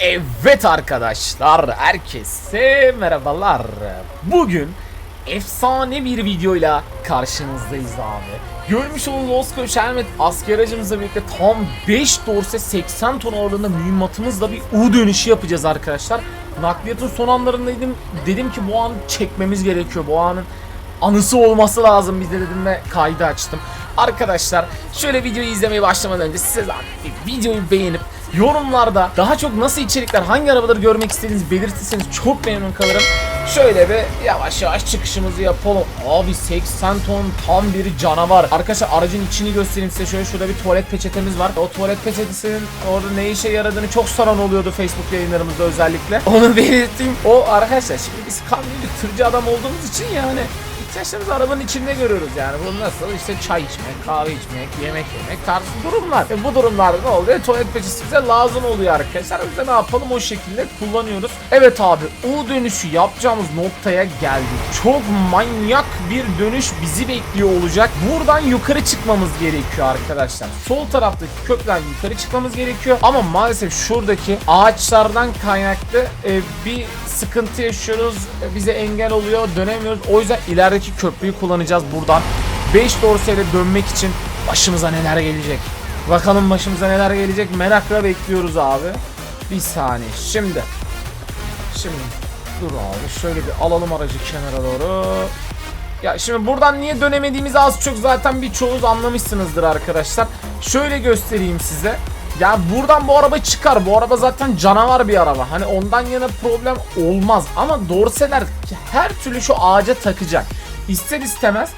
Evet arkadaşlar, herkese merhabalar. Bugün efsane bir videoyla karşınızdayız abi. Görmüş olduğunuz Oscar Şermet asker aracımızla birlikte tam 5 dorse 80 ton ağırlığında mühimmatımızla bir U dönüşü yapacağız arkadaşlar. Nakliyatın son anlarındaydım. Dedim ki bu an çekmemiz gerekiyor. Bu anın anısı olması lazım bize dedim ve kaydı açtım. Arkadaşlar şöyle videoyu izlemeye başlamadan önce size bir videoyu beğenip yorumlarda daha çok nasıl içerikler hangi arabaları görmek istediğinizi belirtirseniz çok memnun kalırım. Şöyle bir yavaş yavaş çıkışımızı yapalım. Abi 80 ton tam bir canavar. Arkadaşlar aracın içini göstereyim size. Şöyle şurada bir tuvalet peçetemiz var. O tuvalet peçetesinin orada ne işe yaradığını çok soran oluyordu Facebook yayınlarımızda özellikle. Onu belirteyim. O arkadaşlar şimdi biz kamyoncu tırcı adam olduğumuz için yani ihtiyaçlarımızı arabanın içinde görüyoruz yani. Bu nasıl işte çay içmek, kahve içmek, yemek yemek tarzı durumlar. E bu durumlarda ne oluyor? Tuvalet peçetesi bize lazım oluyor arkadaşlar. O yüzden ne yapalım o şekilde kullanıyoruz. Evet abi U dönüşü yapacağımız noktaya geldik. Çok manyak bir dönüş bizi bekliyor olacak. Buradan yukarı çıkmamız gerekiyor arkadaşlar. Sol taraftaki kökten yukarı çıkmamız gerekiyor. Ama maalesef şuradaki ağaçlardan kaynaklı e, bir sıkıntı yaşıyoruz. E, Bize engel oluyor. Dönemiyoruz. O yüzden ilerideki köprüyü kullanacağız buradan. 5 dorseyle dönmek için başımıza neler gelecek. Bakalım başımıza neler gelecek. Merakla bekliyoruz abi. Bir saniye. Şimdi. Şimdi. Dur abi. Şöyle bir alalım aracı kenara doğru. Ya şimdi buradan niye dönemediğimizi az çok zaten birçoğunuz anlamışsınızdır arkadaşlar. Şöyle göstereyim size. Ya buradan bu araba çıkar. Bu araba zaten canavar bir araba. Hani ondan yana problem olmaz. Ama dorseler her türlü şu ağaca takacak. İster istemez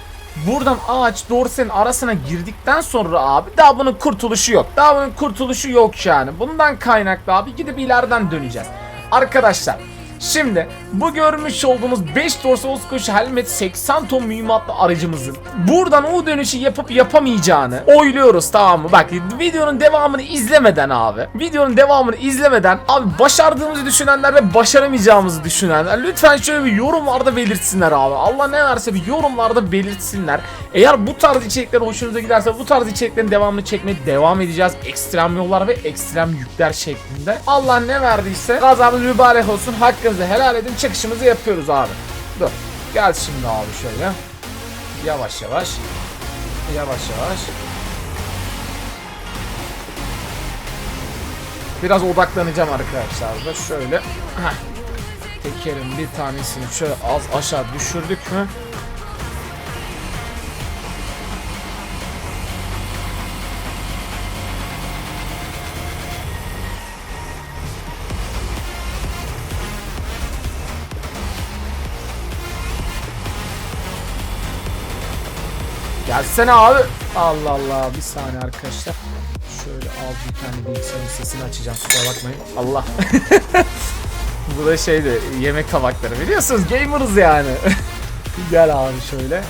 buradan ağaç dorsenin arasına girdikten sonra abi daha bunun kurtuluşu yok. Daha bunun kurtuluşu yok yani. Bundan kaynaklı abi gidip ileriden döneceğiz. Arkadaşlar Şimdi bu görmüş olduğunuz 5 dorsa Oskoş helmet 80 ton mühimmatlı aracımızın buradan o dönüşü yapıp yapamayacağını oyluyoruz tamam mı? Bak videonun devamını izlemeden abi videonun devamını izlemeden abi başardığımızı düşünenler ve başaramayacağımızı düşünenler lütfen şöyle bir yorumlarda belirtsinler abi. Allah ne verse bir yorumlarda belirtsinler. Eğer bu tarz içerikler hoşunuza giderse bu tarz içeriklerin devamını çekmeye devam edeceğiz. Ekstrem yollar ve ekstrem yükler şeklinde. Allah ne verdiyse kazamız mübarek olsun. Hakkınızı helal edin. Çıkışımızı yapıyoruz abi. Dur. Gel şimdi abi şöyle. Yavaş yavaş. Yavaş yavaş. Biraz odaklanacağım arkadaşlar da şöyle. Heh. Tekerin bir tanesini şöyle az aşağı düşürdük mü? Gelsene abi. Allah Allah bir saniye arkadaşlar. Şöyle al bir tane bilgisayarın sesini açacağım kusura bakmayın. Allah. Bu da şeydi yemek tabakları biliyorsunuz gamerız yani. gel abi şöyle.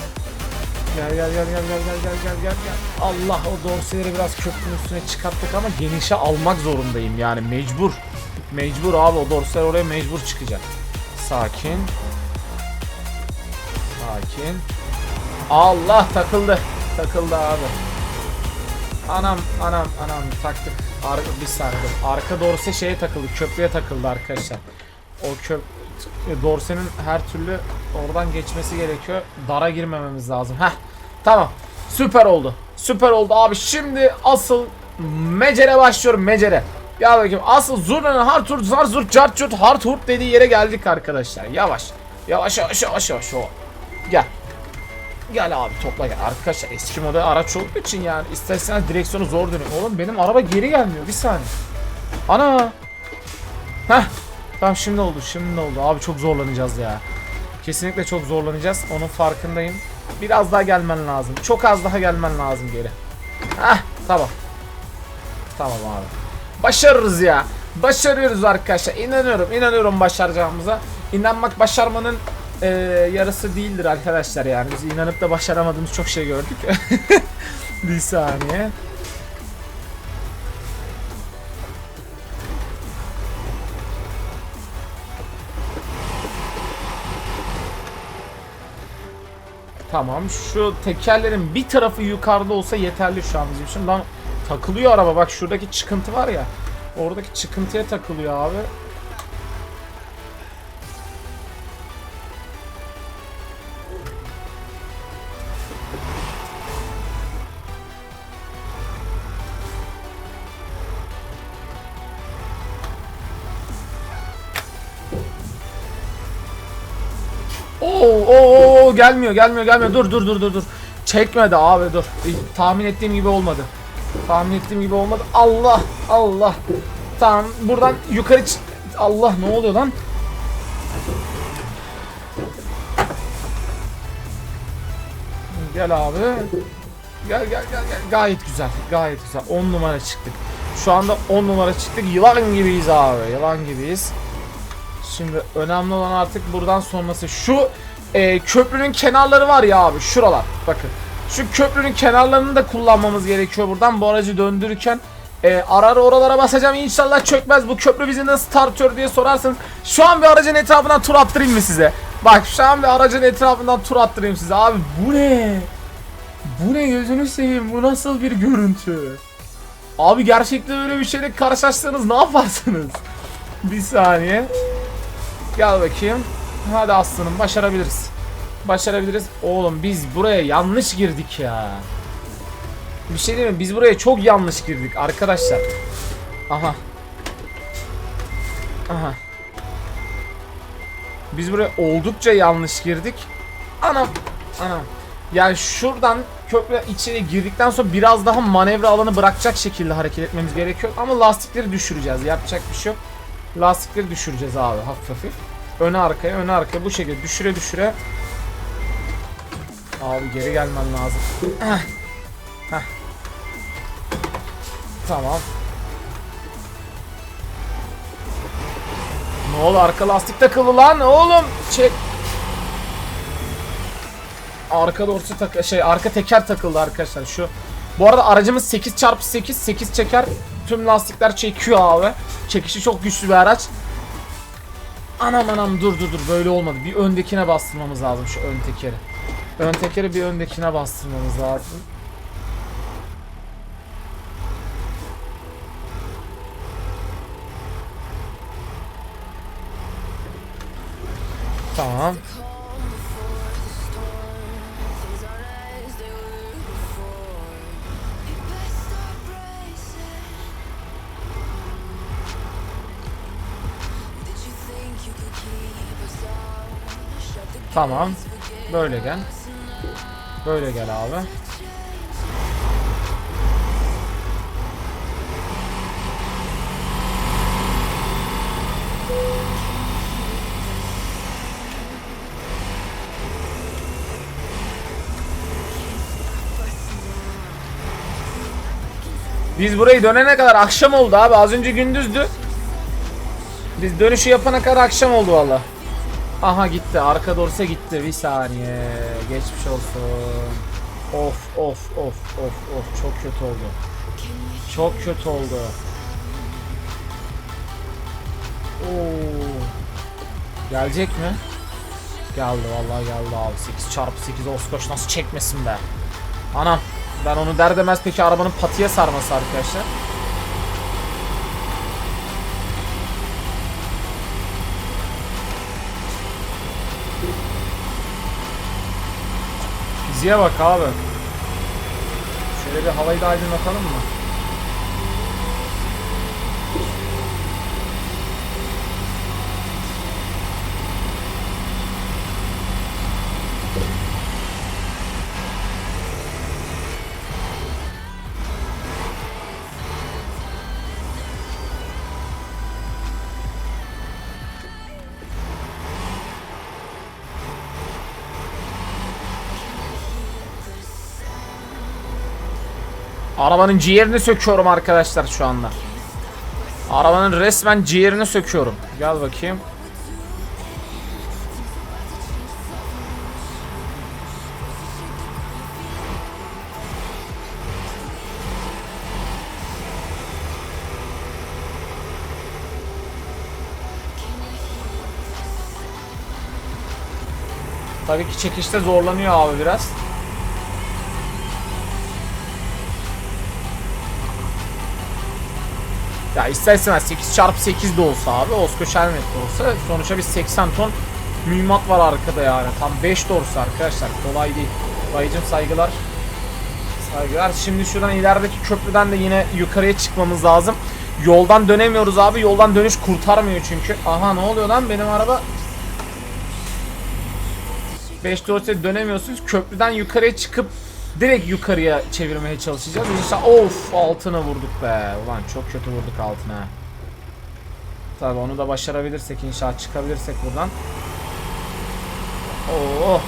Gel gel gel gel gel gel gel gel gel gel. Allah o dorseleri biraz köprünün üstüne çıkarttık ama genişe almak zorundayım yani mecbur. Mecbur abi o dorseler oraya mecbur çıkacak. Sakin. Sakin. Allah takıldı. Takıldı abi. Anam anam anam taktık. Arka, bir saniye. Arka dorse şeye takıldı. Köprüye takıldı arkadaşlar. O köp dorsenin her türlü oradan geçmesi gerekiyor. Dara girmememiz lazım. Heh. Tamam. Süper oldu. Süper oldu abi. Şimdi asıl mecere başlıyorum mecere. Ya bakayım asıl zurnanın hartur zar zur cart curt hartur dediği yere geldik arkadaşlar. Yavaş. Yavaş yavaş yavaş yavaş. Gel. Gel abi topla gel. Arkadaşlar eski model araç olduğu için yani isterseniz direksiyonu zor dönüyor. Oğlum benim araba geri gelmiyor bir saniye. Ana. Heh. Tamam şimdi oldu şimdi oldu. Abi çok zorlanacağız ya. Kesinlikle çok zorlanacağız. Onun farkındayım. Biraz daha gelmen lazım. Çok az daha gelmen lazım geri. Heh tamam. Tamam abi. Başarırız ya. Başarıyoruz arkadaşlar. İnanıyorum. inanıyorum başaracağımıza. İnanmak başarmanın e, yarısı değildir arkadaşlar yani. Biz inanıp da başaramadığımız çok şey gördük. bir saniye. Tamam şu tekerlerin bir tarafı yukarıda olsa yeterli şu an bizim için. Lan takılıyor araba bak şuradaki çıkıntı var ya. Oradaki çıkıntıya takılıyor abi. Gelmiyor gelmiyor gelmiyor. Dur dur dur dur dur. Çekmedi abi dur. Tahmin ettiğim gibi olmadı. Tahmin ettiğim gibi olmadı. Allah Allah. Tamam buradan yukarı ç- Allah ne oluyor lan? Gel abi. Gel gel gel gel. Gayet güzel gayet güzel. 10 numara çıktık. Şu anda 10 numara çıktık. Yılan gibiyiz abi yılan gibiyiz. Şimdi önemli olan artık buradan sonrası. Şu e, köprünün kenarları var ya abi şuralar bakın. Şu köprünün kenarlarını da kullanmamız gerekiyor buradan bu aracı döndürürken. E, ara ara oralara basacağım inşallah çökmez bu köprü bizi nasıl tartıyor diye sorarsanız şu an bir aracın etrafından tur attırayım mı size? Bak şu an bir aracın etrafından tur attırayım size abi bu ne? Bu ne gözünü seveyim bu nasıl bir görüntü? Abi gerçekten öyle bir şeyle karşılaştığınız ne yaparsınız? Bir saniye. Gel bakayım. Hadi aslanım başarabiliriz. Başarabiliriz. Oğlum biz buraya yanlış girdik ya. Bir şey diyeyim mi? Biz buraya çok yanlış girdik arkadaşlar. Aha. Aha. Biz buraya oldukça yanlış girdik. Anam. Anam. Yani şuradan köprü içeri girdikten sonra biraz daha manevra alanı bırakacak şekilde hareket etmemiz gerekiyor. Ama lastikleri düşüreceğiz. Yapacak bir şey yok. Lastikleri düşüreceğiz abi hafif hafif. Öne arkaya öne arkaya bu şekilde düşüre düşüre. Abi geri gelmen lazım. Heh. Tamam. Ne oldu arka lastik takılı lan oğlum. Çek. Arka doğrusu tak şey arka teker takıldı arkadaşlar şu. Bu arada aracımız 8x8 8 çeker. Tüm lastikler çekiyor abi. Çekişi çok güçlü bir araç. Anam anam dur dur dur böyle olmadı. Bir öndekine bastırmamız lazım şu ön tekeri. Ön tekeri bir öndekine bastırmamız lazım. Tamam. Tamam. Böyle gel. Böyle gel abi. Biz burayı dönene kadar akşam oldu abi. Az önce gündüzdü. Biz dönüşü yapana kadar akşam oldu valla. Aha gitti. Arka dorsa gitti. Bir saniye. Geçmiş olsun. Of of of of of. Çok kötü oldu. Çok kötü oldu. Oo. Gelecek mi? Geldi vallahi geldi abi. 8 çarpı 8 Oskoş nasıl çekmesin be. Anam. Ben onu der demez peki arabanın patıya sarması arkadaşlar. Fiziğe bak abi. Şöyle bir havayı da aydınlatalım mı? Arabanın ciğerini söküyorum arkadaşlar şu anda. Arabanın resmen ciğerini söküyorum. Gel bakayım. Tabii ki çekişte zorlanıyor abi biraz. Ya ister istemez 8 çarpı 8 de olsa abi Oskoş Helmet de olsa sonuçta bir 80 ton mühimmat var arkada yani. Tam 5 doğrusu arkadaşlar kolay değil. Dayıcım saygılar. Saygılar. Şimdi şuradan ilerideki köprüden de yine yukarıya çıkmamız lazım. Yoldan dönemiyoruz abi. Yoldan dönüş kurtarmıyor çünkü. Aha ne oluyor lan benim araba 5 doğrusu dönemiyorsunuz. Köprüden yukarıya çıkıp direkt yukarıya çevirmeye çalışacağız. İnşallah of altına vurduk be. Ulan çok kötü vurduk altına. Tabii onu da başarabilirsek inşallah çıkabilirsek buradan. Oo.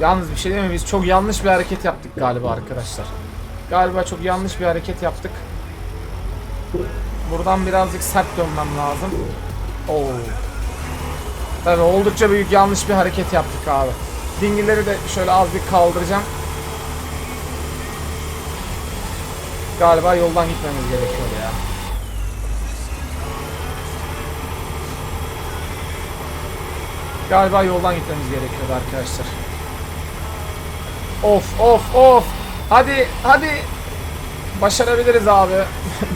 Yalnız bir şey değil mi? Biz çok yanlış bir hareket yaptık galiba arkadaşlar. Galiba çok yanlış bir hareket yaptık. Buradan birazcık sert dönmem lazım. Oo. Tabii oldukça büyük yanlış bir hareket yaptık abi. Dingilleri de şöyle az bir kaldıracağım. Galiba yoldan gitmemiz gerekiyor ya. Galiba yoldan gitmemiz gerekiyordu arkadaşlar. Of of of. Hadi hadi. Başarabiliriz abi.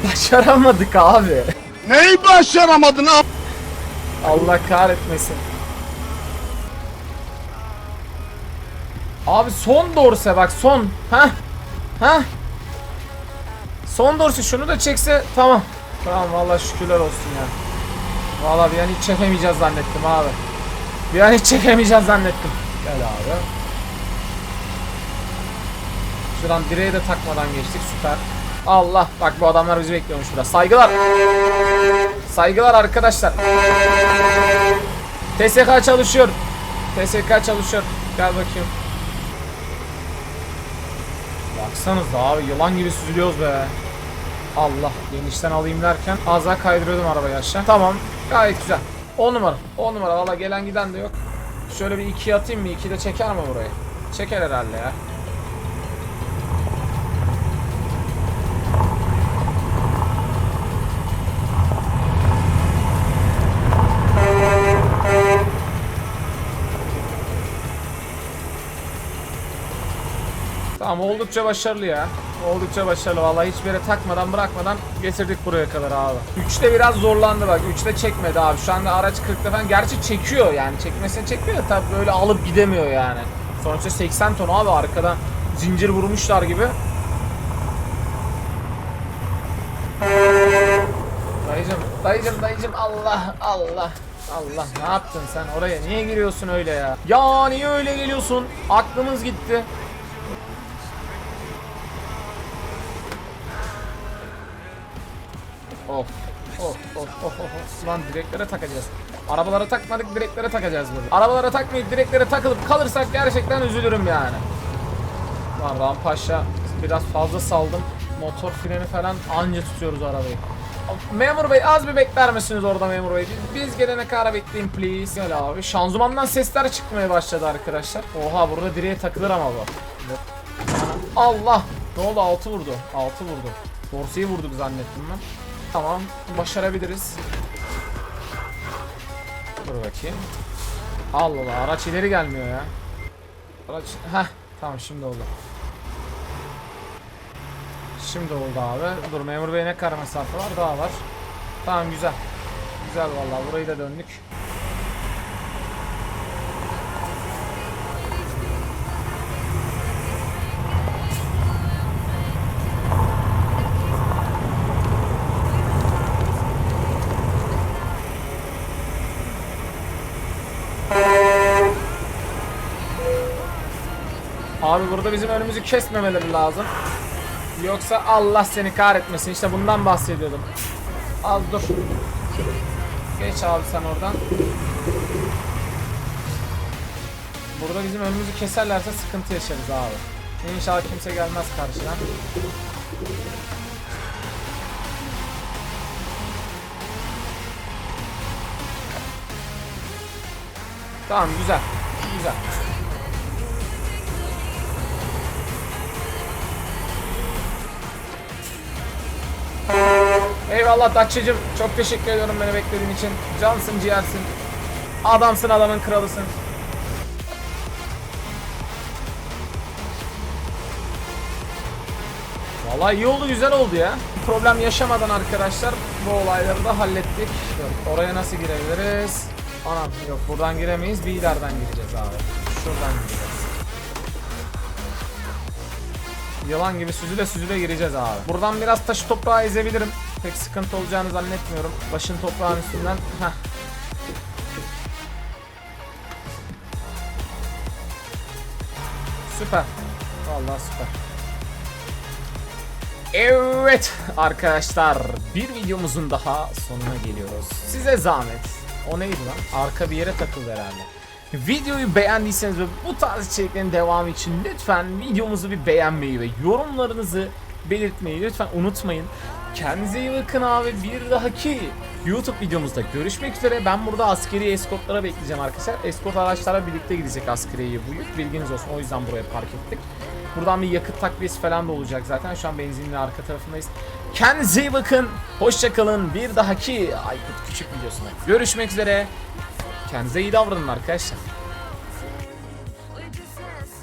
Başaramadık abi. Neyi başaramadın abi? Allah kahretmesin. Abi son dorse bak son. Ha? Ha? Son dorse şunu da çekse tamam. Tamam vallahi şükürler olsun ya. Vallahi bir an hiç çekemeyeceğiz zannettim abi. Bir an hiç çekemeyeceğiz zannettim. Gel abi. Şuradan direğe de takmadan geçtik süper. Allah bak bu adamlar bizi bekliyormuş burada. Saygılar. Saygılar arkadaşlar. TSK çalışıyor. TSK çalışıyor. Gel bakayım. Baksanıza abi yılan gibi süzülüyoruz be. Allah genişten alayım derken az daha kaydırıyordum arabayı aşağı. Tamam gayet güzel. 10 numara. 10 numara valla gelen giden de yok. Şöyle bir 2 atayım mı? 2 de çeker mi burayı? Çeker herhalde ya. Tamam oldukça başarılı ya. Oldukça başarılı vallahi hiçbir yere takmadan bırakmadan getirdik buraya kadar abi. 3'te biraz zorlandı bak. 3'te çekmedi abi. Şu anda araç 40'ta falan gerçi çekiyor yani. Çekmesine çekiyor da tabii böyle alıp gidemiyor yani. Sonuçta 80 ton abi arkadan zincir vurmuşlar gibi. Dayıcım, dayıcım, dayıcım Allah, Allah, Allah. Ne yaptın sen? Oraya niye giriyorsun öyle ya? Ya niye öyle geliyorsun? Aklımız gitti. Of. Lan direklere takacağız. Arabalara takmadık direklere takacağız burada. Arabalara takmayıp direklere takılıp kalırsak gerçekten üzülürüm yani. Lan Rampaşa biraz fazla saldım. Motor freni falan anca tutuyoruz arabayı. Memur bey az bir bekler misiniz orada memur bey? Biz, biz gelene kadar bekleyin please. Gel abi. Şanzımandan sesler çıkmaya başladı arkadaşlar. Oha burada direğe takılır ama bu. Allah. Ne oldu? Altı vurdu. Altı vurdu. Dorsayı vurduk zannettim ben. Tamam. Başarabiliriz. Dur bakayım. Allah Allah. Araç ileri gelmiyor ya. Araç... Heh. Tamam şimdi oldu. Şimdi oldu abi. Dur memur bey ne kadar mesafe var? Daha var. Tamam güzel. Güzel vallahi burayı da döndük. Abi burada bizim önümüzü kesmemeleri lazım. Yoksa Allah seni kahretmesin. İşte bundan bahsediyordum. Az dur. Geç abi sen oradan. Burada bizim önümüzü keserlerse sıkıntı yaşarız abi. İnşallah kimse gelmez karşıdan. Tamam güzel. Güzel. Eyvallah Dakçacım. Çok teşekkür ediyorum beni beklediğin için. Cansın ciğersin. Adamsın adamın kralısın. Valla iyi oldu güzel oldu ya. Problem yaşamadan arkadaşlar bu olayları da hallettik. Şöyle oraya nasıl girebiliriz? Anam yok buradan giremeyiz. Bir ilerden gireceğiz abi. Şuradan gireceğiz. Yılan gibi süzüle süzüle gireceğiz abi. Buradan biraz taşı toprağa ezebilirim. Pek sıkıntı olacağını zannetmiyorum. Başın toprağın üstünden. Heh. Süper. Vallahi süper. Evet arkadaşlar bir videomuzun daha sonuna geliyoruz. Size zahmet. O neydi lan? Arka bir yere takıldı herhalde. Videoyu beğendiyseniz ve bu tarz içeriklerin devamı için lütfen videomuzu bir beğenmeyi ve yorumlarınızı belirtmeyi lütfen unutmayın. Kendinize iyi bakın abi. Bir dahaki YouTube videomuzda görüşmek üzere. Ben burada askeri eskortlara bekleyeceğim arkadaşlar. Eskort araçlara birlikte gidecek askeriye bu yük. Bilginiz olsun. O yüzden buraya park ettik. Buradan bir yakıt takviyesi falan da olacak zaten. Şu an benzinliğin arka tarafındayız. Kendinize iyi bakın. Hoşçakalın. Bir dahaki Aykut Küçük videosunda görüşmek üzere. Kendinize iyi davranın arkadaşlar.